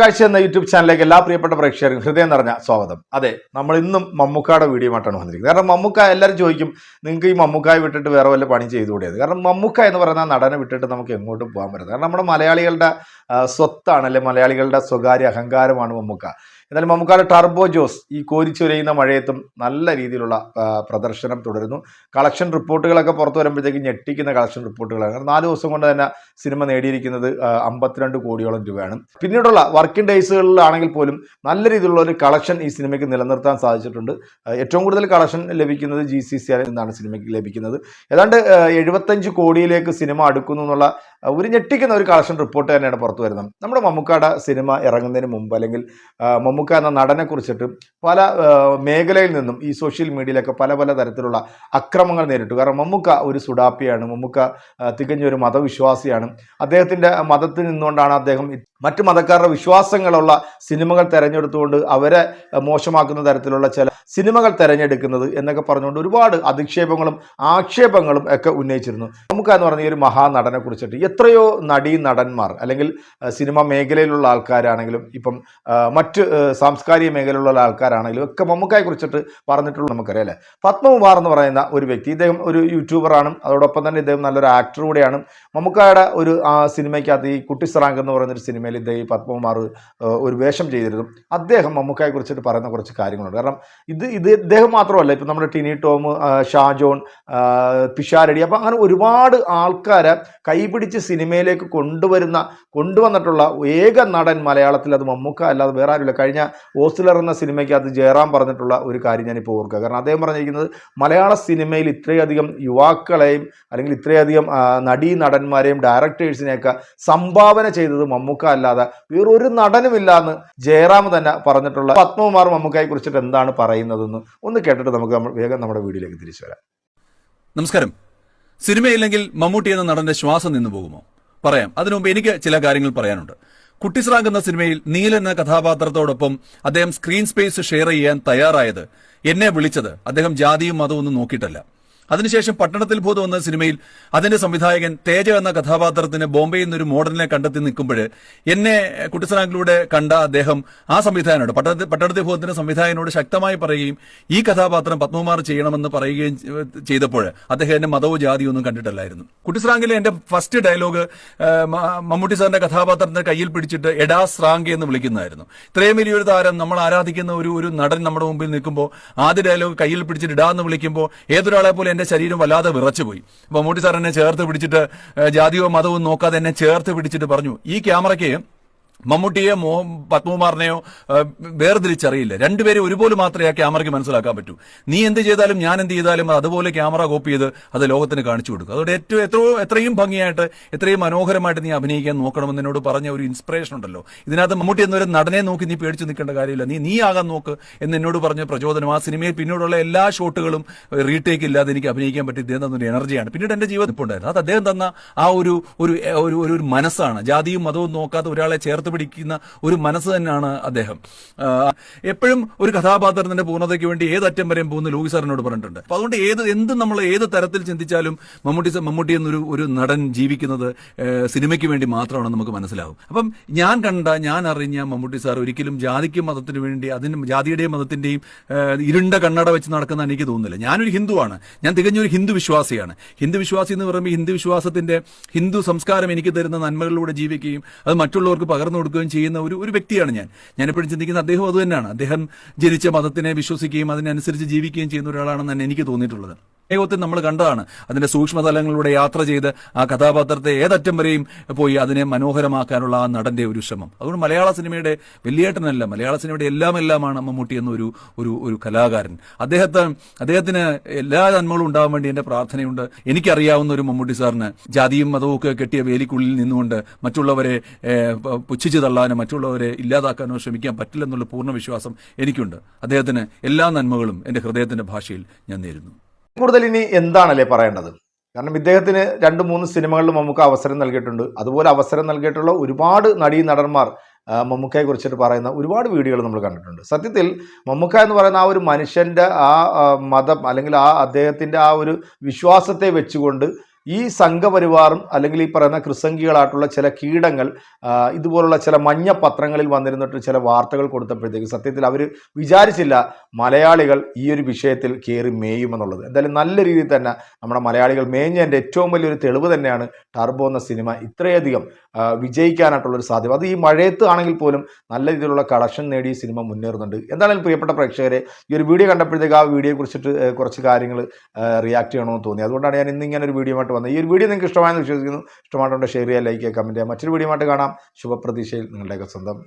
കാഴ്ച എന്ന യൂട്യൂബ് ചാനലിലേക്ക് എല്ലാ പ്രിയപ്പെട്ട പ്രേക്ഷകർക്കും ഹൃദയം നിറഞ്ഞ സ്വാഗതം. അതെ നമ്മൾ ഇന്നും മമ്മൂക്കായുടെ വീഡിയോ ആയിട്ടാണ് വന്നിരിക്കുന്നത്. കാരണം മമ്മൂക്ക എല്ലാവരും ചോദിക്കും നിങ്ങൾക്ക് ഈ മമ്മൂക്കായ വിട്ടിട്ട് വേറെ വല്ല പണി ചെയ്തുകൂടിയത് കാരണം മമ്മൂക്ക എന്ന് പറയുന്ന നടനെ വിട്ടിട്ട് നമുക്ക് എങ്ങോട്ടും പോകാൻ പറ്റുന്നത് കാരണം നമ്മുടെ മലയാളികളുടെ സ്വത്താണ് അല്ലെ മലയാളികളുടെ സ്വകാര്യ അഹങ്കാരമാണ് മമ്മൂക്ക. എന്നാലും മമ്മൂക്കാട് ടർബോ ജോസ് ഈ കോരിച്ചൊരയുന്ന മഴയത്തും നല്ല രീതിയിലുള്ള പ്രദർശനം തുടരുന്നു. കളക്ഷൻ റിപ്പോർട്ടുകളൊക്കെ പുറത്തു വരുമ്പോഴത്തേക്ക് ഞെട്ടിക്കുന്ന കളക്ഷൻ റിപ്പോർട്ടുകളാണ്. കാരണം നാല് ദിവസം കൊണ്ട് തന്നെ സിനിമ നേടിയിരിക്കുന്നത് അമ്പത്തിരണ്ട് കോടിയോളം രൂപയാണ്. പിന്നീടുള്ള വർക്കിംഗ് ഡേയ്സുകളിലാണെങ്കിൽ പോലും നല്ല രീതിയിലുള്ള ഒരു കളക്ഷൻ ഈ സിനിമയ്ക്ക് നിലനിർത്താൻ സാധിച്ചിട്ടുണ്ട്. ഏറ്റവും കൂടുതൽ കളക്ഷൻ ലഭിക്കുന്നത് ജി സി സി നിന്നാണ് സിനിമയ്ക്ക് ലഭിക്കുന്നത്. ഏതാണ്ട് എഴുപത്തഞ്ച് കോടിയിലേക്ക് സിനിമ അടുക്കുന്നു എന്നുള്ള ഒരു ഞെട്ടിക്കുന്ന ഒരു കളക്ഷൻ റിപ്പോർട്ട് തന്നെയാണ് പുറത്തു വരുന്നത്. നമ്മുടെ മമ്മൂക്കാട സിനിമ ഇറങ്ങുന്നതിന് മുമ്പ് അല്ലെങ്കിൽ മമ്മുക്ക എന്ന നടനെ കുറിച്ചിട്ട് പല മേഖലയിൽ നിന്നും ഈ സോഷ്യൽ മീഡിയയിലൊക്കെ പല പല തരത്തിലുള്ള അക്രമങ്ങൾ നേരിട്ടു. കാരണം മമ്മൂക്ക ഒരു സുഡാപ്പിയാണ് മമ്മൂക്ക തികഞ്ഞൊരു മതവിശ്വാസിയാണ്. അദ്ദേഹത്തിന്റെ മതത്തിൽ നിന്നുകൊണ്ടാണ് അദ്ദേഹം മറ്റു മതക്കാരുടെ വിശ്വാസങ്ങളുള്ള സിനിമകൾ തിരഞ്ഞെടുത്തുകൊണ്ട് അവരെ മോശമാക്കുന്ന തരത്തിലുള്ള ചില സിനിമകൾ തിരഞ്ഞെടുക്കുന്നത് എന്നൊക്കെ പറഞ്ഞുകൊണ്ട് ഒരുപാട് അധിക്ഷേപങ്ങളും ആക്ഷേപങ്ങളും ഒക്കെ ഉന്നയിച്ചിരുന്നു. നമുക്ക് എന്ന് പറഞ്ഞ ഒരു മഹാനടനെ കുറിച്ചിട്ട് എത്രയോ നടീ നടന്മാർ അല്ലെങ്കിൽ സിനിമ മേഖലയിലുള്ള ആൾക്കാരാണെങ്കിലും ഇപ്പം മറ്റ് സാംസ്കാരിക മേഖലയിലുള്ള ആൾക്കാരാണെങ്കിലും ഒക്കെ മമ്മൂക്കായെ കുറിച്ചിട്ട് പറഞ്ഞിട്ടുള്ള നമുക്കറിയാം അല്ലേ? പത്മകുമാർ എന്ന് പറയുന്ന ഒരു വ്യക്തി ഇദ്ദേഹം ഒരു യൂട്യൂബറാണ്. അതോടൊപ്പം തന്നെ ഇദ്ദേഹം നല്ലൊരു ആക്ടർ കൂടെയാണ്. മമ്മൂക്കായുടെ ഒരു സിനിമയ്ക്കകത്ത് ഈ കുട്ടിസ്രാങ്ക് എന്ന് പറയുന്നൊരു സിനിമയിൽ ഇദ്ദേഹം ഈ പത്മകുമാർ ഒരു വേഷം ചെയ്തിരുന്നു. അദ്ദേഹം മമ്മൂക്കായെ കുറിച്ചിട്ട് പറയുന്ന കുറച്ച് കാര്യങ്ങളുണ്ട്. കാരണം ഇത് ഇത് ഇദ്ദേഹം മാത്രമല്ല ഇപ്പം നമ്മുടെ ടിനി ടോം ഷാജോൺ പിഷാരടി അപ്പം അങ്ങനെ ഒരുപാട് ആൾക്കാരെ കൈപിടിച്ച് സിനിമയിലേക്ക് കൊണ്ടുവരുന്ന കൊണ്ടുവന്നിട്ടുള്ള ഏക നടൻ മലയാളത്തിൽ അത് മമ്മൂക്ക അല്ലാതെ വേറെ ആരുമില്ല. കഴിഞ്ഞ ഓസ്ലർ എന്ന സിനിമയ്ക്ക് അത് ജയറാം പറഞ്ഞിട്ടുള്ള ഒരു കാര്യം ഞാനിപ്പോൾ ഓർക്കുക. കാരണം അദ്ദേഹം പറഞ്ഞിരിക്കുന്നത് മലയാള സിനിമയിൽ ഇത്രയധികം യുവാക്കളെയും അല്ലെങ്കിൽ ഇത്രയധികം നടീ നടന്മാരെയും ഡയറക്ടേഴ്സിനെയൊക്കെ സംഭാവന ചെയ്തത് മമ്മൂക്ക അല്ലാതെ വേറൊരു നടനുമില്ല എന്ന് ജയറാം തന്നെ പറഞ്ഞിട്ടുള്ള പത്മകുമാർ മമ്മൂക്കായി കുറിച്ചിട്ട് എന്താണ് പറയുന്നതെന്ന് ഒന്ന് കേട്ടിട്ട് നമുക്ക് വേഗം നമ്മുടെ വീഡിയോയിലേക്ക് തിരിച്ചു വരാം. നമസ്കാരം. സിനിമയില്ലെങ്കിൽ മമ്മൂട്ടി എന്ന നടന്റെ ശ്വാസം നിന്നു പോകുമോ? പറയാം. അതിനു മുമ്പ് എനിക്ക് ചില കാര്യങ്ങൾ പറയാനുണ്ട്. കുട്ടിസ്രാങ്ക് എന്ന സിനിമയിൽ നീൽ എന്ന കഥാപാത്രത്തോടൊപ്പം അദ്ദേഹം സ്ക്രീൻ സ്പേസ് ഷെയർ ചെയ്യാൻ തയ്യാറായത് എന്നെ വിളിച്ചത്. അദ്ദേഹം ജാതിയും മതവും ഒന്നും നോക്കിയിട്ടല്ല. അതിനുശേഷം പട്ടണത്തിൽ ബോധം എന്ന സിനിമയിൽ അതിന്റെ സംവിധായകൻ തേജ എന്ന കഥാപാത്രത്തിന് ബോംബെയിൽ നിന്നൊരു മോഡലിനെ കണ്ടെത്തി നിൽക്കുമ്പോൾ എന്നെ കുട്ടിസ്രാങ്കിലൂടെ കണ്ട അദ്ദേഹം ആ സംവിധായകനോട് പട്ടണത്തിൽ പട്ടണത്തിൽ ബോധത്തിന്റെ സംവിധായകനോട് ശക്തമായി പറയുകയും ഈ കഥാപാത്രം പത്മകുമാർ ചെയ്യണമെന്ന് പറയുകയും ചെയ്തപ്പോൾ അദ്ദേഹം എന്റെ മതവും ജാതിയും ഒന്നും കണ്ടിട്ടല്ലായിരുന്നു. കുട്ടിസ്രാങ്കിലെ എന്റെ ഫസ്റ്റ് ഡയലോഗ് മമ്മൂട്ടി സാറിന്റെ കഥാപാത്രത്തിന്റെ കയ്യിൽ പിടിച്ചിട്ട് എടാ സ്രാങ്കി എന്ന് വിളിക്കുന്നതായിരുന്നു. ഇത്രയും വലിയൊരു താരം നമ്മൾ ആരാധിക്കുന്ന ഒരു ഒരു നടൻ നമ്മുടെ മുമ്പിൽ നിൽക്കുമ്പോൾ ആദ്യ ഡയലോഗ് കയ്യിൽ പിടിച്ചിട്ട് ഇടാ എന്ന് വിളിക്കുമ്പോൾ ഏതൊരാളെ പോലെ എന്റെ ശരീരം വല്ലാതെ വിറച്ചുപോയി. മമ്മൂട്ടി സാർ എന്നെ ചേർത്ത് പിടിച്ചിട്ട് ജാതിയോ മതവും നോക്കാതെ എന്നെ ചേർത്ത് പിടിച്ചിട്ട് പറഞ്ഞു. ഈ ക്യാമറയ്ക്ക് മമ്മൂട്ടിയെ പത്മകുമാറിനെയോ വേർതിരിച്ചറിയില്ല. രണ്ടുപേരും ഒരുപോലെ മാത്രമേ ആ ക്യാമറയ്ക്ക് മനസ്സിലാക്കാൻ പറ്റൂ. നീ എന്ത് ചെയ്താലും ഞാൻ എന്ത് ചെയ്താലും അതുപോലെ ക്യാമറ കോപ്പി ചെയ്ത് അത് ലോകത്തിന് കാണിച്ചു കൊടുക്കും. അതോടെ ഏറ്റവും എത്ര എത്രയും ഭംഗിയായിട്ട് എത്രയും മനോഹരമായിട്ട് നീ അഭിനയിക്കാൻ നോക്കണമെന്ന് എന്നോട് പറഞ്ഞ ഒരു ഇൻസ്പിറേഷൻ ഉണ്ടല്ലോ. ഇതിനകത്ത് മമ്മൂട്ടി എന്നൊരു നടനെ നോക്കി നീ പേടിച്ചു നിൽക്കേണ്ട കാര്യമില്ല. നീ നീ ആകാൻ നോക്ക് എന്ന് എന്നോട് പറഞ്ഞ പ്രചോദനം. ആ സിനിമയിൽ പിന്നീടുള്ള എല്ലാ ഷോട്ടുകളും റീടേക്ക് ഇല്ലാതെ എനിക്ക് അഭിനയിക്കാൻ പറ്റി ഇദ്ദേഹം തന്നൊരു എനർജിയാണ്. പിന്നീട് എന്റെ ജീവിതത്തിൽ ഉണ്ടായിരുന്നു. അത് അദ്ദേഹം തന്ന ആ ഒരു ഒരു ഒരു മനസ്സാണ്. ജാതിയും മതവും നോക്കാതെ ഒരാളെ ചേർത്ത് പിടിക്കുന്ന ഒരു മനസ്സ് തന്നെയാണ് അദ്ദേഹം. എപ്പോഴും ഒരു കഥാപാത്രത്തിന്റെ പൂർണതയ്ക്ക് വേണ്ടി ഏതറ്റം വരെയും പോകുന്ന ലോകി സാറിനോട് പറഞ്ഞിട്ടുണ്ട്. അപ്പൊ അതുകൊണ്ട് ഏത് എന്ത് നമ്മൾ ഏത് തരത്തിൽ ചിന്തിച്ചാലും മമ്മൂട്ടി മമ്മൂട്ടി എന്നൊരു ഒരു നടൻ ജീവിക്കുന്നത് സിനിമയ്ക്ക് വേണ്ടി മാത്രമാണെന്ന് നമുക്ക് മനസ്സിലാവും. അപ്പം ഞാൻ കണ്ട ഞാൻ അറിഞ്ഞ മമ്മൂട്ടി സാർ ഒരിക്കലും ജാതിക്കും മതത്തിന് വേണ്ടി അതിന് ജാതിയുടെയും മതത്തിന്റെയും ഇരുണ്ട കണ്ണട വെച്ച് നടക്കുന്ന എനിക്ക് തോന്നുന്നില്ല. ഞാനൊരു ഹിന്ദുവാണ്. ഞാൻ തികഞ്ഞൊരു ഹിന്ദു വിശ്വാസിയാണ്. ഹിന്ദു വിശ്വാസി എന്ന് പറയുമ്പോൾ ഹിന്ദു വിശ്വാസത്തിന്റെ ഹിന്ദു സംസ്കാരം എനിക്ക് തരുന്ന നന്മകളിലൂടെ ജീവിക്കുകയും അത് മറ്റുള്ളവർക്ക് പകർന്നു കൊടുക്കുകയും ചെയ്യുന്ന ഒരു ഒരു വ്യക്തിയാണ് ഞാൻ. ഞാൻ എപ്പോഴും ചിന്തിക്കുന്ന അദ്ദേഹം അത് തന്നെയാണ്. അദ്ദേഹം ജനിച്ച മതത്തിനെ വിശ്വസിക്കുകയും അതിനനുസരിച്ച് ജീവിക്കുകയും ചെയ്യുന്ന ഒരാളാണെന്ന് തന്നെ എനിക്ക് തോന്നിയിട്ടുള്ളത്. ഏകത്തിൽ നമ്മൾ കണ്ടതാണ്. അതിന്റെ സൂക്ഷ്മതലങ്ങളിലൂടെ യാത്ര ചെയ്ത് ആ കഥാപാത്രത്തെ ഏതറ്റം വരെയും പോയി അതിനെ മനോഹരമാക്കാനുള്ള ആ നടന്റെ ഒരു ശ്രമം. അതുകൊണ്ട് മലയാള സിനിമയുടെ വലിയേട്ടനല്ല മലയാള സിനിമയുടെ എല്ലാം എല്ലാമാണ് മമ്മൂട്ടി എന്നൊരു ഒരു ഒരു കലാകാരൻ. അദ്ദേഹത്തെ അദ്ദേഹത്തിന് എല്ലാ നന്മകളും ഉണ്ടാവാൻ വേണ്ടി എന്റെ പ്രാർത്ഥനയുണ്ട്. എനിക്കറിയാവുന്ന ഒരു മമ്മൂട്ടി സാറിന് ജാതിയും മതവും ഒക്കെ കെട്ടിയ വേലിക്കുള്ളിൽ നിന്നുകൊണ്ട് മറ്റുള്ളവരെ പുച്ഛിച്ചു തള്ളാനോ മറ്റുള്ളവരെ ഇല്ലാതാക്കാനോ ശ്രമിക്കാൻ പറ്റില്ലെന്നുള്ള പൂർണ വിശ്വാസം എനിക്കുണ്ട്. അദ്ദേഹത്തിന് എല്ലാ നന്മകളും എന്റെ ഹൃദയത്തിന്റെ ഭാഷയിൽ ഞാൻ നേരുന്നു. കൂടുതൽ ഇനി എന്താണല്ലേ പറയേണ്ടത്? കാരണം ഇദ്ദേഹത്തിന് രണ്ട് മൂന്ന് സിനിമകളിൽ മമ്മൂക്ക അവസരം നൽകിയിട്ടുണ്ട്. അതുപോലെ അവസരം നൽകിയിട്ടുള്ള ഒരുപാട് നടീ നടന്മാർ മമ്മൂക്കയെ കുറിച്ചിട്ട് പറയുന്ന ഒരുപാട് വീഡിയോകൾ നമ്മൾ കണ്ടിട്ടുണ്ട്. സത്യത്തിൽ മമ്മൂക്ക എന്ന് പറയുന്ന ആ ഒരു മനുഷ്യന്റെ ആ, മതം അല്ലെങ്കിൽ ആ അദ്ദേഹത്തിന്റെ ആ ഒരു വിശ്വാസത്തെ വെച്ചുകൊണ്ട് ഈ സംഘപരിവാറും അല്ലെങ്കിൽ ഈ പറയുന്ന ക്രിസംഗികളായിട്ടുള്ള ചില കീടങ്ങൾ ഇതുപോലുള്ള ചില മഞ്ഞ പത്രങ്ങളിൽ വന്നിരുന്നിട്ട് ചില വാർത്തകൾ കൊടുത്തപ്പോഴത്തേക്ക് സത്യത്തിൽ അവർ വിചാരിച്ചില്ല മലയാളികൾ ഈ ഒരു വിഷയത്തിൽ കയറി മേയുമെന്നുള്ളത്. എന്തായാലും നല്ല രീതിയിൽ തന്നെ നമ്മുടെ മലയാളികൾ മേഞ്ഞതിന്റെ ഏറ്റവും വലിയൊരു തെളിവ് തന്നെയാണ് ടർബോ എന്ന സിനിമ ഇത്രയധികം വിജയിക്കാനായിട്ടുള്ളൊരു സാധ്യത. അത് ഈ മഴയത്ത് ആണെങ്കിൽ പോലും നല്ല രീതിയിലുള്ള കളക്ഷൻ നേടി സിനിമ മുന്നേറുന്നുണ്ട്. എന്താണെങ്കിലും പ്രിയപ്പെട്ട പ്രേക്ഷകരെ ഈ ഒരു വീഡിയോ കണ്ടപ്പോഴത്തേക്ക് ആ വീഡിയോയെ കുറിച്ചിട്ട് കുറച്ച് കാര്യങ്ങൾ റിയാക്ട് ചെയ്യണമെന്ന് തോന്നി. അതുകൊണ്ടാണ് ഞാൻ ഇന്ന് ഇങ്ങനെ ഒരു വീഡിയോ ആയിട്ട് വന്നത്. ഈ ഒരു വീഡിയോ നിങ്ങൾക്ക് ഇഷ്ടമായെന്ന് വിശ്വസിക്കുന്നു. ഇഷ്ടമായിട്ടുണ്ടെങ്കിൽ ഷെയർ ചെയ്യുക ലൈക്ക് ചെയ്യുക കമന്റ് ചെയ്യുക. മറ്റൊരു വീഡിയോ ആയിട്ട് കാണാം. ശുഭപ്രതീക്ഷയിൽ നിങ്ങളുടെയൊക്കെ സ്വന്തം